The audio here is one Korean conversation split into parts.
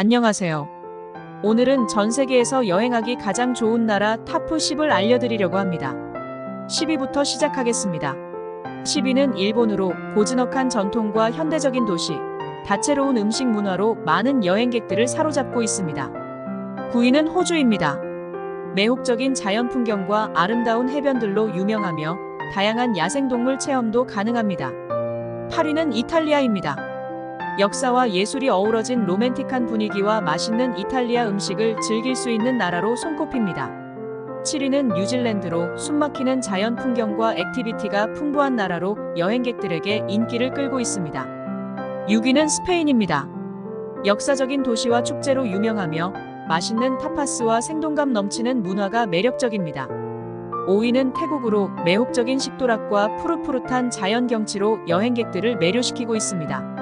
안녕하세요. 오늘은 전 세계에서 여행하기 가장 좋은 나라 탑 10을 알려드리려고 합니다. 10위부터 시작하겠습니다. 10위는 일본으로 고즈넉한 전통과 현대적인 도시, 다채로운 음식 문화로 많은 여행객들을 사로잡고 있습니다. 9위는 호주입니다. 매혹적인 자연 풍경과 아름다운 해변들로 유명하며 다양한 야생동물 체험도 가능합니다. 8위는 이탈리아입니다. 역사와 예술이 어우러진 로맨틱한 분위기와 맛있는 이탈리아 음식을 즐길 수 있는 나라로 손꼽힙니다. 7위는 뉴질랜드로 숨막히는 자연 풍경과 액티비티가 풍부한 나라로 여행객들에게 인기를 끌고 있습니다. 6위는 스페인입니다. 역사적인 도시와 축제로 유명하며 맛있는 타파스와 생동감 넘치는 문화가 매력적입니다. 5위는 태국으로 매혹적인 식도락과 푸릇푸릇한 자연 경치로 여행객들을 매료시키고 있습니다.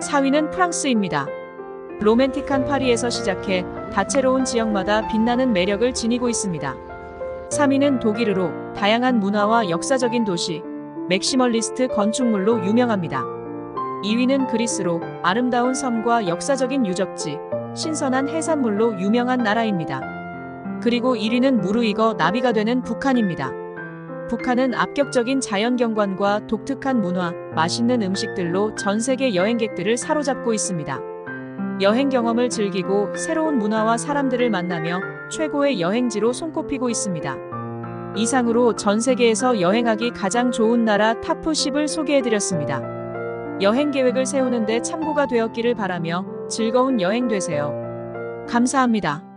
4위는 프랑스입니다. 로맨틱한 파리에서 시작해 다채로운 지역마다 빛나는 매력을 지니고 있습니다. 3위는 독일으로 다양한 문화와 역사적인 도시, 맥시멀리스트 건축물로 유명합니다. 2위는 그리스로 아름다운 섬과 역사적인 유적지, 신선한 해산물로 유명한 나라입니다. 그리고 1위는 무르익어 나비가 되는 북한입니다. 북한은 압격적인 자연 경관과 독특한 문화, 맛있는 음식들로 전 세계 여행객들을 사로잡고 있습니다. 여행 경험을 즐기고 새로운 문화와 사람들을 만나며 최고의 여행지로 손꼽히고 있습니다. 이상으로 전 세계에서 여행하기 가장 좋은 나라 탑 10을 소개해드렸습니다. 여행 계획을 세우는데 참고가 되었기를 바라며 즐거운 여행 되세요. 감사합니다.